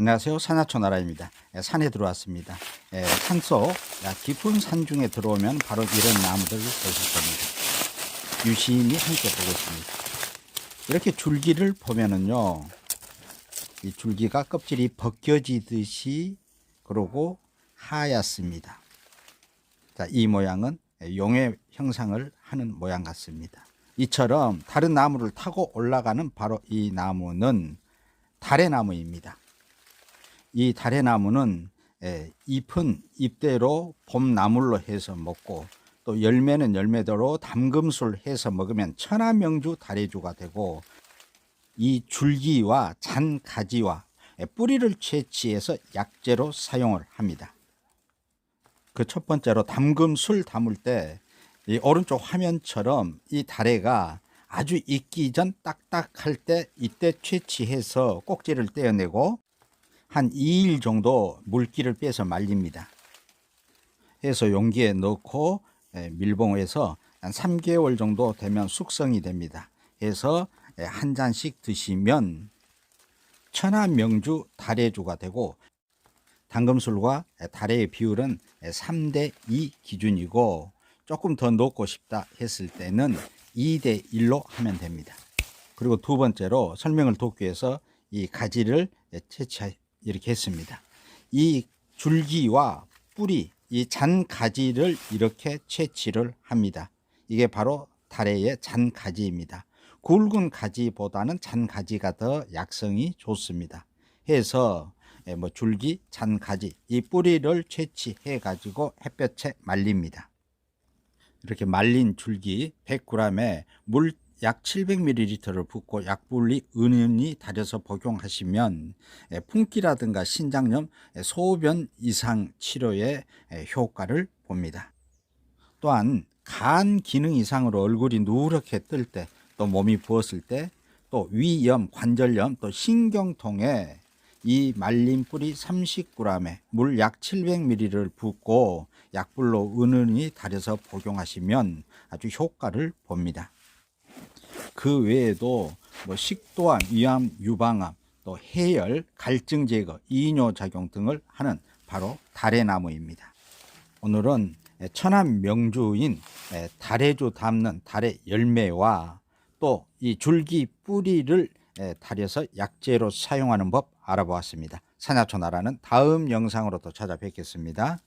안녕하세요. 산하초 나라입니다. 예, 산에 들어왔습니다. 예, 산속 야, 깊은 산 중에 들어오면 바로 이런 나무들을 보실 겁니다. 유심히 함께 보고 있습니다. 이렇게 줄기를 보면은요, 이 줄기가 껍질이 벗겨지듯이 그러고 하얗습니다. 자, 이 모양은 용의 형상을 하는 모양 같습니다. 이처럼 다른 나무를 타고 올라가는 바로 이 나무는 달의 나무입니다. 이 달의 나무는 예, 잎은 잎대로 봄나물로 해서 먹고 또 열매는 열매대로 담금술 해서 먹으면 천하명주 달의주가 되고 이 줄기와 잔 가지와 예, 뿌리를 채취해서 약재로 사용을 합니다. 그 첫 번째로 담금술 담을 때 이 오른쪽 화면처럼 이 다래가 아주 익기 전 딱딱할 때 이때 채취해서 꼭지를 떼어내고 한 2일 정도 물기를 빼서 말립니다. 해서 용기에 넣고 에, 밀봉해서 한 3개월 정도 되면 숙성이 됩니다. 해서 에, 한 잔씩 드시면 천하명주 달해주가 되고 당금술과 달해의 비율은 3대 2 기준이고 조금 더 넣고 싶다 했을 때는 2대 1로 하면 됩니다. 그리고 두 번째로 설명을 돕기 위해서 이 가지를 채취 이렇게 했습니다. 이 줄기와 뿌리, 이 잔 가지를 이렇게 채취를 합니다. 이게 바로 달래의 잔 가지입니다. 굵은 가지보다는 잔 가지가 더 약성이 좋습니다. 해서 예, 뭐 줄기, 잔 가지 이 뿌리를 채취해 가지고 햇볕에 말립니다. 이렇게 말린 줄기 100g에 물 약 700ml를 붓고 약분리 은은히 달여서 복용하시면 예, 풍기라든가 신장염, 예, 소변 이상 치료에 예, 효과를 봅니다. 또한 간 기능 이상으로 얼굴이 누렇게 뜰 때, 또 몸이 부었을 때, 또 위염, 관절염, 또 신경통에 이 말린 뿌리 30g에 물 약 700ml를 붓고 약불로 은은히 달여서 복용하시면 아주 효과를 봅니다. 그 외에도 뭐 식도암, 위암, 유방암, 또 해열, 갈증 제거, 이뇨 작용 등을 하는 바로 달의나무입니다. 오늘은 천안 명주인 달의주 담는 달의 열매와 또 이 줄기 뿌리를 달여서 약재로 사용하는 법 알아보았습니다. 산야초 나라는 다음 영상으로 또 찾아뵙겠습니다.